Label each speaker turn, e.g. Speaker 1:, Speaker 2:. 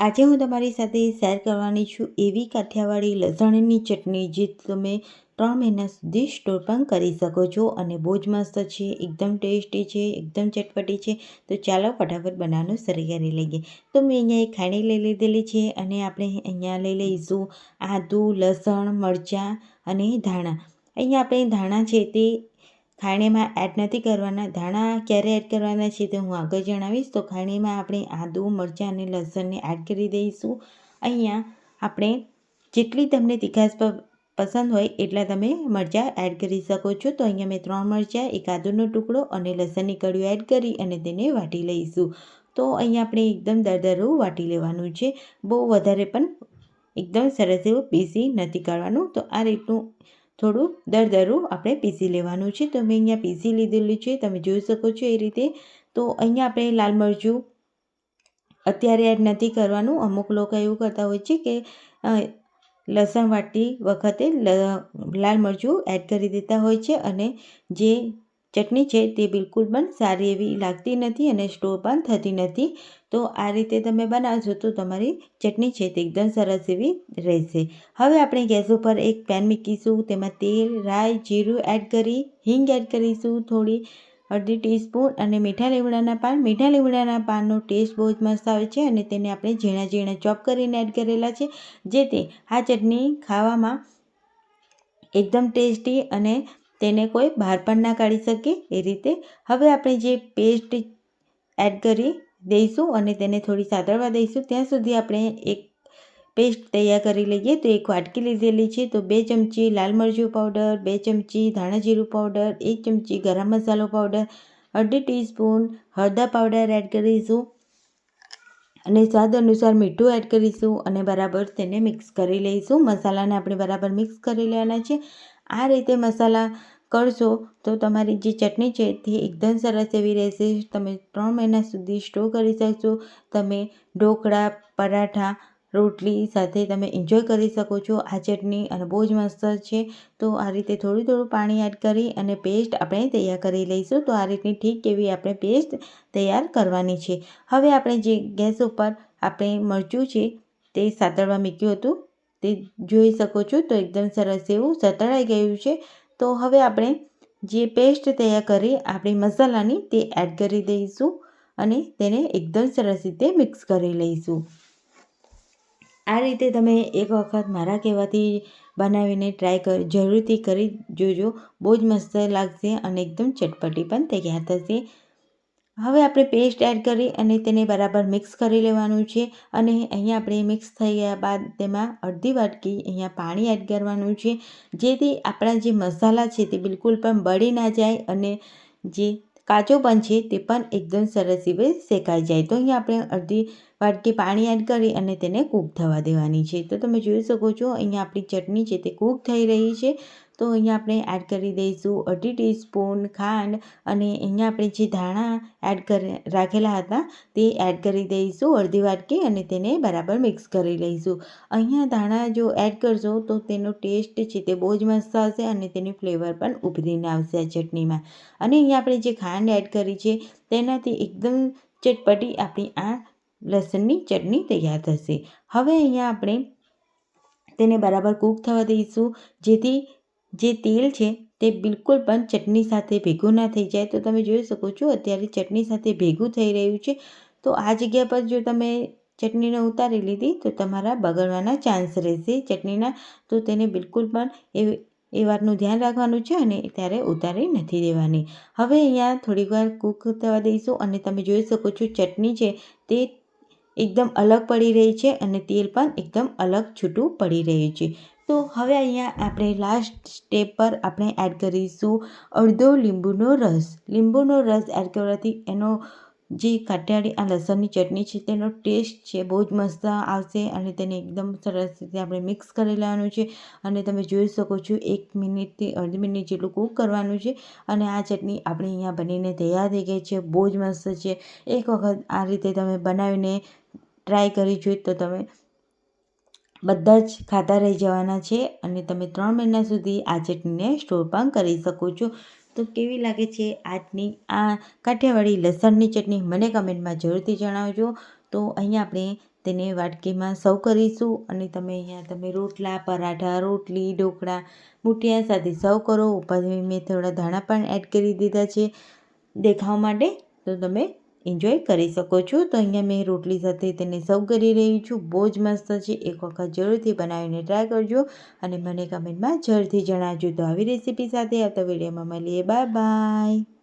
Speaker 1: આજે હું તમારી સાથે શેર કરવાની છું એવી કાઠિયાવાડી લસણની ચટણી જે તમે ત્રણ મહિના સુધી સ્ટોર પણ કરી શકો છો અને બહુ જ મસ્ત છે, એકદમ ટેસ્ટી છે, એકદમ ચટપટી છે. તો ચાલો ફટાફટ બનાવવાનું શરૂ કરી લઈએ. તો મેં અહીંયા એક ખાણી લઈ લીધેલી છે અને આપણે અહીંયા લઈ લઈશું આદું, લસણ, મરચાં અને ધાણા. અહીંયા આપણે ધાણા છે તે ખાણીમાં એડ નથી કરવાના. ધાણા ક્યારે એડ કરવાના છે તે હું આગળ જણાવીશ. તો ખાણીમાં આપણે આદુ, મરચાં અને લસણને એડ કરી દઈશું. અહીંયા આપણે જેટલી તમને તીખાશ પસંદ હોય એટલા તમે મરચાં એડ કરી શકો છો. તો અહીંયા મેં ત્રણ મરચાં, એક આદુનો ટુકડો અને લસણની કળીઓ એડ કરી અને તેને વાટી લઈશું. તો અહીંયા આપણે એકદમ દરદરું વાટી લેવાનું છે. બહુ વધારે પણ એકદમ સરસ એવું પીસી નથી કાઢવાનું. તો આ રીતનું થોડું દરદરું આપણે પીસી લેવાનું છે. તો મેં અહીંયા પીસી લીધેલું છે. તમે જોઈ શકો છો એ રીતે. તો અહીંયા આપણે લાલ મરચું અત્યારે એડ નથી કરવાનું. અમુક લોકો એવું કરતા હોય છે કે લસણ વાટી વખતે લાલ મરચું એડ કરી દેતા હોય છે અને જે ચટણી છે તે બિલકુલ પણ સારી એવી લાગતી નથી અને સ્ટો પણ થતી નથી. તો આ રીતે તમે બનાવશો તો તમારી ચટણી છે તે એકદમ સરસ એવી રહેશે. હવે આપણે ગેસ ઉપર એક પેન મૂકીશું, તેમાં તેલ, રાઈ, જીરું એડ કરી, હિંગ એડ કરીશું, થોડી અડધી ટીસ્પૂન અને મીઠા લીમડાના પાન. મીઠા લીમડાના પાનનો ટેસ્ટ બહુ જ મસ્ત આવે છે અને તેને આપણે ઝીણા ઝીણા ચોપ કરીને એડ કરેલા છે, જેથી આ ચટણી ખાવામાં એકદમ ટેસ્ટી અને તેને કોઈ બહાર પણ ના કાઢી શકે એ રીતે હવે આપણે જે પેસ્ટ એડ કરી દઈશું અને તેને થોડી સાતળવા દઈશું. ત્યાં સુધી આપણે એક પેસ્ટ તૈયાર કરી લઈએ. તો એક વાટકી લીધેલી છે. તો બે ચમચી લાલ મરચું પાવડર બે ચમચી ધાણા જીરું પાવડર એક ચમચી ગરમ મસાલો પાવડર અડધી ટીસ્પૂન હળદર પાવડર એડ કરીશું અને સ્વાદ અનુસાર મીઠું એડ કરીશું અને બરાબર તેને મિક્સ કરી લઈશું. મસાલાને આપણે બરાબર મિક્સ કરી લેવાના છે. આ રીતે મસાલા કરશો તો તમારી જે ચટણી છે તે એકદમ સરસ એવી રહેશે. તમે ત્રણ મહિના સુધી સ્ટોર કરી શકશો. તમે ઢોકળા, પરાઠા, રોટલી સાથે તમે એન્જોય કરી શકો છો. આ ચટણી અને બહુ જ મસ્ત છે. તો આ રીતે થોડું થોડું પાણી એડ કરી અને પેસ્ટ આપણે તૈયાર કરી લઈશું. તો આ રીતની ઠીક એવી આપણે પેસ્ટ તૈયાર કરવાની છે. હવે આપણે જે ગેસ ઉપર આપણે મરચું છે તે સાતળવા મૂક્યું હતું. તે જોઈ શકો છો તો એકદમ સરસ એવું સતળાઈ ગયું છે. તો હવે આપણે જે પેસ્ટ તૈયાર કરી આપણી મસાલાની તે એડ કરી દઈશું અને તેને એકદમ સરસ રીતે મિક્સ કરી લઈશું. આ રીતે તમે એક વખત મારા કહેવાથી બનાવીને ટ્રાય કર, જરૂરથી કરી જોજો. બહુ જ મસ્ત લાગશે અને એકદમ ચટપટી પણ તૈયાર થશે. હવે આપણે પેસ્ટ એડ કરી અને તેને બરાબર મિક્સ કરી લેવાનું છે અને અહીંયા આપણે મિક્સ થઈ ગયા બાદ તેમાં અડધી વાટકી અહીંયા પાણી એડ કરવાનું છે. જેથી આપણા જે મસાલા છે તે બિલકુલ પણ બળી ના જાય અને જે કાચો પણ છે તે પણ એકદમ સરસ એવી શેકાઈ જાય. તો અહીંયા આપણે અડધી વાટકી પાણી એડ કરી અને તેને કૂક થવા દેવાની છે. તો તમે જોઈ શકો છો અહીંયા આપણી ચટણી છે તે કૂક થઈ રહી છે. તો અહીંયા આપણે એડ કરી દઈશું અઢી ટીસ્પૂન ખાંડ અને અહીંયા આપણે જે ધાણા એડ કરી, રાખેલા હતા તે એડ કરી દઈશું અડધી વાટકી અને તેને બરાબર મિક્સ કરી લઈશું. અહીંયા ધાણા જો એડ કરશો તો તેનો ટેસ્ટ છે તે બહુ જ મસ્ત આવશે અને તેની ફ્લેવર પણ ઉભરીને આવશે આ ચટણીમાં. અને અહીંયા આપણે જે ખાંડ એડ કરી છે તેનાથી એકદમ ચટપટી આપણી આ લસણની ચટણી તૈયાર થશે. હવે અહીંયા આપણે તેને બરાબર કૂક થવા દઈશું જેથી જે તેલ છે તે બિલકુલ પણ ચટણી સાથે ભેગું ના થઈ જાય. તો તમે જોઈ શકો છો, અત્યારે ચટણી સાથે ભેગું થઈ રહ્યું છે. તો આ જગ્યા પર જો તમે ચટણીને ઉતારી લીધી, તો તમારા બગડવાના ચાન્સ રહેશે ચટણીના. તો તેને બિલકુલ પણ એ એ વાતનું ધ્યાન રાખવાનું છે અને ત્યારે ઉતારી નથી દેવાની. હવે અહીંયા થોડીક વાર કૂક થવા દઈશું અને તમે જોઈ શકો છો ચટણી છે તે એકદમ અલગ પડી રહી છે અને તેલ પણ એકદમ અલગ છૂટું પડી રહ્યું છે. તો હવે અહીંયા આપણે લાસ્ટ સ્ટેપ પર આપણે એડ કરીશું અડધો લીંબુનો રસ. લીંબુનો રસ એડ કરવાથી એનો જે કાઠિયાવાડી આ લસણની ચટણી છે તેનો ટેસ્ટ છે, બહુ જ મસ્ત આવશે અને તેને એકદમ સરસ રીતે આપણે મિક્સ કરી લેવાનું છે અને તમે જોઈ શકો છો એક મિનિટથી અડધી મિનિટ જેટલું કૂક કરવાનું છે અને આ ચટણી આપણી અહીંયા બનીને તૈયાર થઈ ગઈ છે, બહુ જ મસ્ત છે. એક વખત આ રીતે તમે બનાવીને ટ્રાય કરી જોઈએ તો તમે બધા જ ખાતા રહી જવાના છે અને તમે ત્રણ મહિના સુધી આ ચટણીને સ્ટોર પણ કરી શકો છો. તો કેવી લાગે છે આજની આ કાઠિયાવાડી લસણની ચટણી મને કમેન્ટમાં જરૂરથી જણાવજો. તો અહીંયા આપણે તેને વાટકીમાં સર્વ કરીશું અને તમે અહીંયા તમે રોટલા, પરાઠા, રોટલી, ઢોકળા, મૂઠિયા સાથે સર્વ કરો. ઉપર મેં થોડા ધાણા પણ એડ કરી દીધા છે દેખાવ માટે. તો તમે એન્જોય કરી શકો છો. તો અહીંયા મેં રોટલી સાથે તેને સર્વ કરી રહી છું. બહુ જ મસ્ત છે. એક વખત જરૂરથી બનાવીને ટ્રાય કરજો અને મને કમેન્ટમાં જરૂરથી જણાવજો. તો આવી રેસીપી સાથે આવતા વિડીયોમાં મળીએ. Bye bye